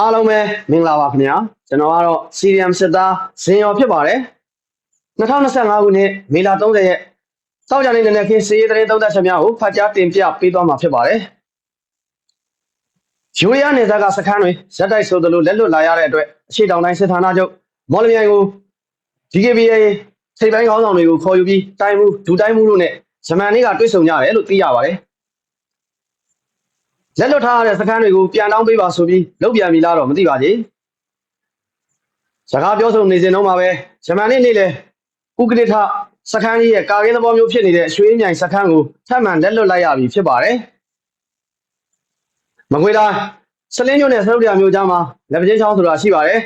အားလုံးပဲမင်္ဂလာပါခင်ဗျာကျွန်တော်ကတော့ CRM စစ်သားဇင်ရော်ဖြစ်ပါတယ်2025ခုနှစ်မေလ30ရက်စောက်ကြနေနေတဲ့ခင်းစီးရေးသတင်းသုံးသပ်ချက်များကိုဖတ်ကြားတင်ပြပေးသွားမှာဖြစ်ပါတယ်ယူရီးယားနေသားကစခန်းတွေဇက်တိုက်ဆိုသလိုလက်လွတ်လာရတဲ့အတွက်အရှိတောင်တိုင်းစစ်ဌာနချုပ်မော်လမြိုင်ကို DKBA စိတ်ပိုင်းခေါင်းဆောင်တွေကိုခေါ်ယူပြီးတိုင်းမှုဒူတိုင်းမှုတို့နဲ့ဂျမန်နေ့ကတွေ့ဆုံကြတယ်လို့သိရပါတယ် လက်လွတ်ထားရတဲ့စခန်းတွေကိုပြန်တောင်းပေးပါဆိုပြီးလုပ်ပြန်ပြီလားတော့မသိပါသေးစကားပြောဆိုနေစဉ်တော့မှာပဲဂျမန်နေ့နေ့လေဥက္ကဋ္ဌစခန်းကြီးရဲ့ကာကင်းသဘောမျိုးဖြစ်နေတဲ့ရွှေမြိုင်စခန်းကိုထပ်မံလက်လွတ်လိုက်ရပြီဖြစ်ပါတယ်မကွေးတိုင်းစလင်းမြို့နယ်ဆရုပ်တရားမျိုးကြားမှာလက်ပချင်းချောင်းဆိုတာရှိပါတယ်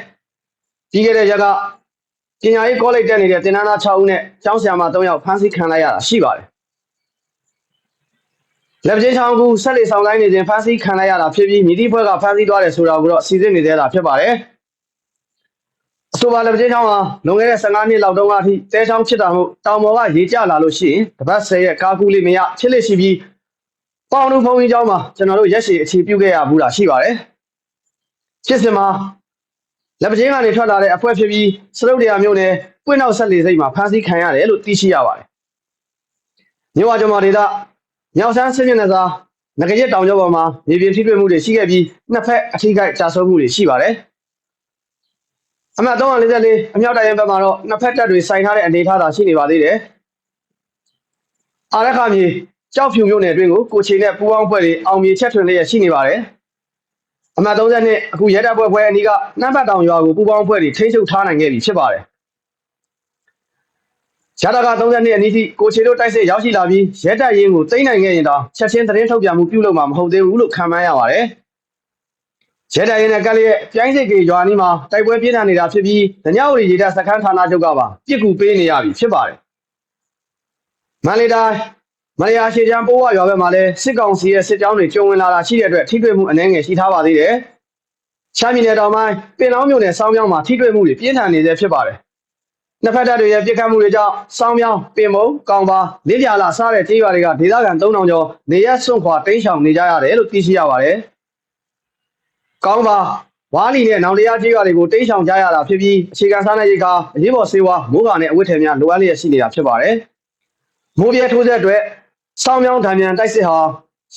ပြီးခဲ့တဲ့ရက်ကပညာရေးကောလိပ်တက်နေတဲ့တင်နန်းသား6ဦးနဲ့ကျောင်းဆရာမ3ယောက်ဖမ်းဆီးခံလိုက်ရတာရှိပါတယ် လက်ပချင်းချောင်းကူဆက်လက်ဆောင်တိုင်းနေစဉ်ဖမ်းဆီးခံလိုက်ရတာဖြစ်ပြီးမြစ်တီဘွဲကဖမ်းဆီးသွားတယ်ဆိုတာကိုတော့စီစစ်နေသေးတာဖြစ်ပါတယ်အဆိုပါလက်ပချင်းချောင်းဟာလွန်ခဲ့တဲ့15နှစ်လောက်တုန်းကအထိတဲချောင်းဖြစ်တာမို့တောင်ပေါ်ကရေကျလာလို့ရှိရင်တပတ်10ရက်ကားကူးလေးမရဖြစ်လက်ရှိပြီးပေါင်လူဖုံကြီးเจ้าမှာကျွန်တော်တို့ရက်ရှည်အခြေပြုခဲ့ရဘူးလားရှိပါတယ်ဖြစ်စဉ်မှာလက်ပချင်းကနေထွက်လာတဲ့အဖွဲဖြစ်ပြီးစရုပ်တရားမျိုးနဲ့ပွင့်နောက်ဆက်လေစိတ်မှာဖမ်းဆီးခံရတယ်လို့သိရှိရပါတယ်မြို့ဝကျော်မာဒေသ ညောင်ဆန်းဆင်းရဲနေစာငကရက်တောင်ကျောပေါ်မှာမြေပြင်ထိတွေ့မှုတွေရှိခဲ့ပြီးနှစ်ဖက်အထိကိကြာဆုံးမှုတွေရှိပါတယ်အမှတ်344အမြောက်တိုင်ရင်ဘက်မှာတော့နှစ်ဖက်တပ်တွေစိုင်ထားတဲ့အနေအထားသာရှိနေပါသေးတယ်အားရခမြေကြောက်ဖြူမြို့နယ်အတွင်းကိုကိုချေနဲ့ပူးပေါင်းဖွဲ့တွေအောင်မြေချက်ထွင်လျက်ရှိနေပါတယ်အမှတ်32အခုရဲတပ်ဖွဲ့ဖွဲ့အနီးကနှမ်းပတ်တောင်ရွာကိုပူးပေါင်းဖွဲ့တွေထိန်းချုပ်ထားနိုင်ခဲ့ပြီဖြစ်ပါတယ် ရတက32အနီးထိကိုချေတို့တိုက်စစ်ရောက်ရှိလာပြီးရဲတပ်ရင်းကိုသိမ်းနိုင်ခဲ့ရင်တော့ချက်ချင်းသတင်းထုတ်ပြန်မှုပြုလုပ်မှာမဟုတ်သေးဘူးလို့ခံမှန်းရပါတယ်။ရဲတပ်ရင်းနဲ့ကလေးရဲ့ပြိုင်းစိတ်ကြီးရွာနီးမှာတိုက်ပွဲပြင်းထန်နေတာဖြစ်ပြီးဒညဝရီရေတပ်စခန်းဌာနချုပ်ကပါပြစ်ကူပေးနေရပြီဖြစ်ပါတယ်။မန္တလေးတိုင်းမရယာရှေချမ်းပိုးဝရွာဘက်မှာလည်းစစ်ကောင်စီရဲ့စစ်ကြောင်းတွေကျုံဝင်လာတာရှိတဲ့အတွက်ထိတွေ့မှုအနှဲငယ်ရှိထားပါသေးတယ်။ချမ်းပြည်နယ်တောင်ပိုင်းပင်လောင်းမြို့နယ်စောင်းမြောင်းမှာထိတွေ့မှုတွေပြင်းထန်နေသေးဖြစ်ပါတယ်။ နှစ်ဖက်တပ်တွေရဲ့ပြစ်ခတ်မှုတွေကြောင့်စောင်းမြောင်းပင်မုံကောင်ပါလင်းပြလာစတဲ့ကြေးရွာတွေကဒေသခံ3000ကျော်နေရစွန့်ခွာတိမ်းရှောင်နေကြရတယ်လို့သိရှိရပါတယ်။ကောင်းပါဝါလီနဲ့နောင်တရားကြေးရွာတွေကိုတိမ်းရှောင်ကြရတာဖြစ်ပြီးအခြေခံစားနပ်ရိက္ခာအရေးပေါ်ဆေးဝါးမိုးကာနဲ့အဝတ်ထည်များလိုအပ်လျက်ရှိနေတာဖြစ်ပါတယ်။မိုးပြဲထိုးတဲ့အတွက်စောင်းမြောင်းဒဏ်မြန်တိုက်စစ်ဟာ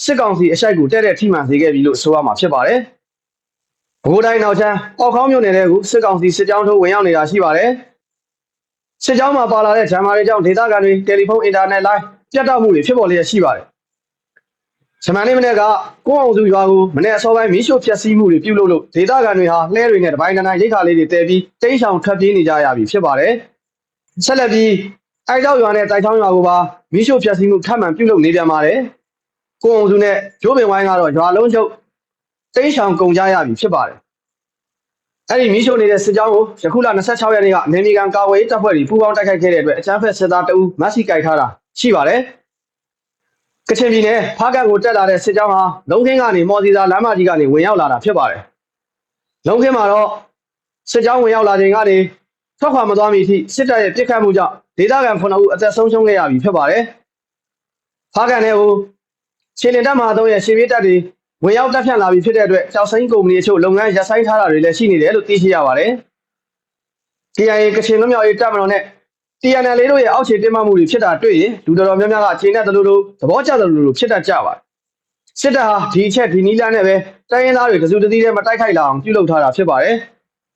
စစ်ကောင်စီအရှိုက်ကိုတဲ့တဲ့ထိမှန်စေခဲ့ပြီလို့ဆိုရမှာဖြစ်ပါတယ်။ဘိုးတိုင်းနောက်ချမ်းအောက်ခေါင်းမြို့နယ်တဲ့ကိုစစ်ကောင်စီစစ်ကြောင်းထိုးဝင်ရောက်နေတာရှိပါတယ်။ စစ်ကြောင်းမှာပါလာတဲ့ဂျမ်မာတွေကြောင့်ဒေသခံတွေတယ်လီဖုန်းအင်တာနက်လိုင်းပြတ်တောက်မှုတွေဖြစ်ပေါ်လျက်ရှိပါတယ်။ဂျမန်လေးမနေ့ကကိုအောင်စုရွာကိုမနေ့အစောပိုင်းမီးရှို့ဖျက်ဆီးမှုတွေပြုလုပ်လို့ဒေသခံတွေဟာလှဲတွေနဲ့တပိုင်းတန်းရိတ်ခါလေးတွေတဲပြီးတိမ်းရှောင်ထွက်ပြေးနေကြရပြီဖြစ်ပါတယ်။ဆက်လက်ပြီးအိုက်တောက်ရွာနဲ့တိုက်ချောင်းရွာကိုပါမီးရှို့ဖျက်ဆီးမှုထပ်မံပြုလုပ်နေပြန်ပါတယ်။ကိုအောင်စုနဲ့ဂျိုးပင်ဝိုင်းကတော့ရွာလုံးချုပ်တိမ်းရှောင်ကုန်ကြရပြီဖြစ်ပါတယ်။ အဲ့ဒီမီးရှို့နေတဲ့စစ်ကြောင်းကိုယခုလ26ရက်နေ့ကအမေရိကန်ကာဝေးတပ်ဖွဲ့တွေပူးပေါင်းတိုက်ခိုက်ခဲ့တဲ့အတွက်အကြမ်းဖက်စစ်သားတအူးမတ်စီကြိုက်ထားတာရှိပါတယ်။ကချင်ပြည်နယ်ဖားကတ်ကိုတက်လာတဲ့စစ်ကြောင်းဟာလုံခင်းကနေမော်စီစာလမ်းမကြီးကနေဝင်ရောက်လာတာဖြစ်ပါတယ်။လုံခင်းမှာတော့စစ်ကြောင်းဝင်ရောက်လာချိန်ကနေထွက်ခွာမသွားမီအထိစစ်တပ်ရဲ့ပစ်ခတ်မှုကြောင့်ဒေသခံ9ဦးအသက်ဆုံးရှုံးခဲ့ရပြီဖြစ်ပါတယ်။ဖားကန်ထဲကိုခြေလင်တပ်မဟာသုံးရဲ့ရှေ့ပြေးတပ်တွေ ဝင်ရောက်တပ်ဖြန့်လာပြီဖြစ်တဲ့အတွက်ကြောက်စိမ်းကုမ္ပဏီအချို့လုပ်ငန်းရပ်ဆိုင်းထားတာတွေလည်းရှိနေတယ်လို့သိရှိရပါတယ်။ TIA ကချင်လွတ်မြောက်ရေးတပ်မတော်နဲ့ TNL လေးတို့ရဲ့အောက်ခြေတင်းမာမှုတွေဖြစ်တာတွေ့ရင်လူတော်တော်များများကခြေနဲ့တလူလူသဘောကျတယ်လို့လို့ဖြစ်တတ်ကြပါတယ်။စစ်တပ်ဟာဒီအချက်ဒီနီးလန်းနဲ့ပဲတိုင်းရင်းသားတွေကစုတစည်းနဲ့မတိုက်ခိုက်လာအောင်ပြုလုပ်ထားတာဖြစ်ပါတယ်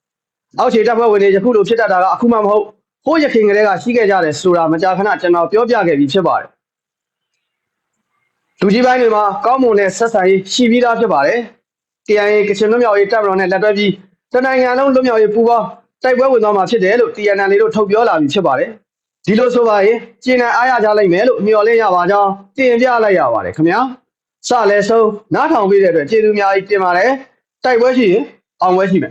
။အောက်ခြေတပ်ဖွဲ့ဝင်တွေယခုလိုဖြစ်တတ်တာကအခုမှမဟုတ်ဟိုးရခင်ကလေးကရှိခဲ့ကြတယ်ဆိုတာမကြာခဏကျွန်တော်ပြောပြခဲ့ပြီးဖြစ်ပါတယ် လူကြီးပိုင်းတွေမှာကောင်းမွန်တဲ့ဆက်ဆံရေးရှိပြီးသားဖြစ်ပါတယ်။ TNA ကချင်လွတ်မြောက်ရေးတပ်မတော်နဲ့လက်တွဲပြီးတနိုင်ငံလုံးလွတ်မြောက်ရေးပူးပေါင်းတိုက်ပွဲဝင်သွားမှာဖြစ်တယ်လို့ TNL တို့ထုတ်ပြောလာပြီးဖြစ်ပါတယ်။ဒီလိုဆိုပါရင်ကျင်းနဲ့အားရကြလိမ့်မယ်လို့မျှော်လင့်ရပါကြောင်းတင်ပြလိုက်ရပါတယ်ခင်ဗျာ။စလဲဆုံးနားထောင်ပေးတဲ့အတွက်ကျေးဇူးများကြီးတင်ပါတယ်။တိုက်ပွဲရှိရင်အောင်ပွဲရှိမယ်